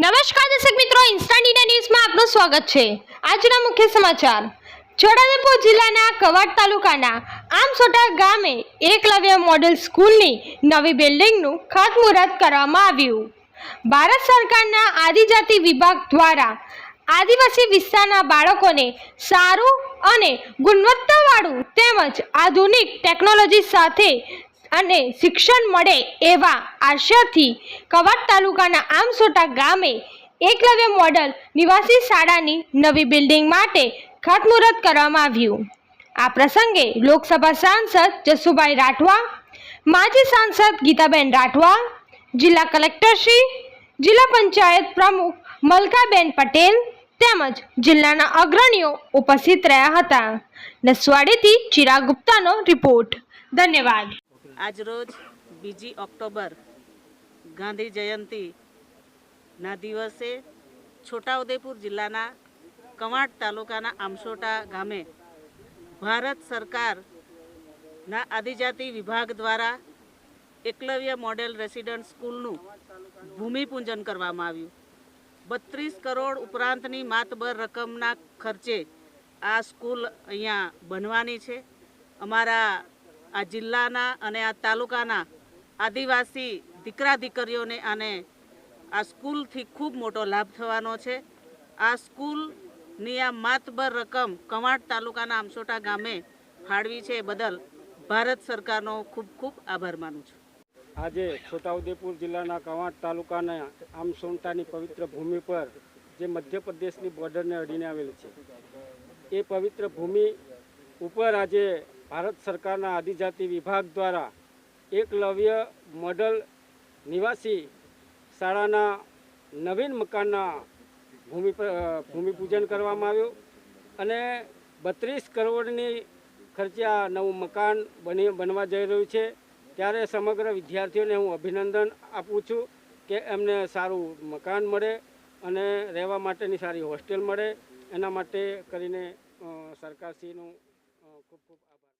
નમસ્કાર દર્શક મિત્રો ઇન્સ્ટન્ટ ઇન્ડિયા ન્યૂઝમાં આપનું સ્વાગત છે. આજના મુખ્ય સમાચાર. છોટાઉદેપુર જિલ્લાના કવાડ તાલુકાના આમસોટા ગામે એકલવ્ય મોડેલ સ્કૂલની નવી બિલ્ડિંગનું ખાતમુહૂર્ત કરવામાં આવ્યું. ભારત સરકારના આદિજાતિ વિભાગ દ્વારા આદિવાસી વિસ્તારના બાળકોને સારું અને ગુણવત્તાવાળું તેમજ આધુનિક ટેકનોલોજી સાથે અને શિક્ષણ મળે એવા આશયથી કવાડ તાલુકાના આમસોટા ગામે એકલવ્ય મોડલ નિવાસી શાળાની નવી બિલ્ડિંગ માટે ખાતમુહૂર્ત કરવામાં આવ્યું. આ પ્રસંગે લોકસભા સાંસદ જસુભાઈ રાઠવા, માજી સાંસદ ગીતાબેન રાઠવા, જિલ્લા કલેક્ટરશ્રી જિલ્લા પંચાયત પ્રમુખ મલકાબેન પટેલ તેમજ જિલ્લાના અગ્રણીઓ ઉપસ્થિત રહ્યા હતા. નસવાડીથી ચિરાગ ગુપ્તાનો રિપોર્ટ. ધન્યવાદ. આજરોજ બીજી ઓક્ટોબર ગાંધી જયંતિના દિવસે છોટાઉદેપુર જિલ્લાના કવાંટ તાલુકાના આમસોટા ગામે ભારત સરકારના આદિજાતિ વિભાગ દ્વારા એકલવ્ય મોડેલ રેસિડન્ટ સ્કૂલનું ભૂમિપૂજન કરવામાં આવ્યું. બત્રીસ કરોડ ઉપરાંતની માતબર રકમના ખર્ચે આ સ્કૂલ અહીંયા બનવાની છે. અમારા આ જિલ્લાના અને આ તાલુકાના આદિવાસી દીકરા દીકરીઓને આને આ સ્કૂલથી ખૂબ મોટો લાભ થવાનો છે. આ સ્કૂલની આ માતબર રકમ કવાંટ તાલુકાના આમસોટા ગામે ફાળવી છે બદલ ભારત સરકારનો ખૂબ ખૂબ આભાર માનું છું. આજે છોટાઉદેપુર જિલ્લાના કવાંટ તાલુકાના આમસોટાની પવિત્ર ભૂમિ પર જે મધ્યપ્રદેશની બોર્ડરને અડીને આવેલી છે. એ પવિત્ર ભૂમિ ઉપર આજે ભારત સરકારના આદિજાતિ વિભાગ દ્વારા એકલવ્ય મોડલ નિવાસી શાળાના નવીન મકાનના ભૂમિ ભૂમિપૂજન કરવામાં આવ્યું અને બત્રીસ કરોડની ખર્ચે આ નવું મકાન બની, બનવા જઈ રહ્યું છે. ત્યારે સમગ્ર વિદ્યાર્થીઓને હું અભિનંદન આપું છું કે એમને સારું મકાન મળે અને રહેવા માટેની સારી હોસ્ટેલ મળે. એના માટે કરીને સરકારશ્રીનું ખૂબ ખૂબ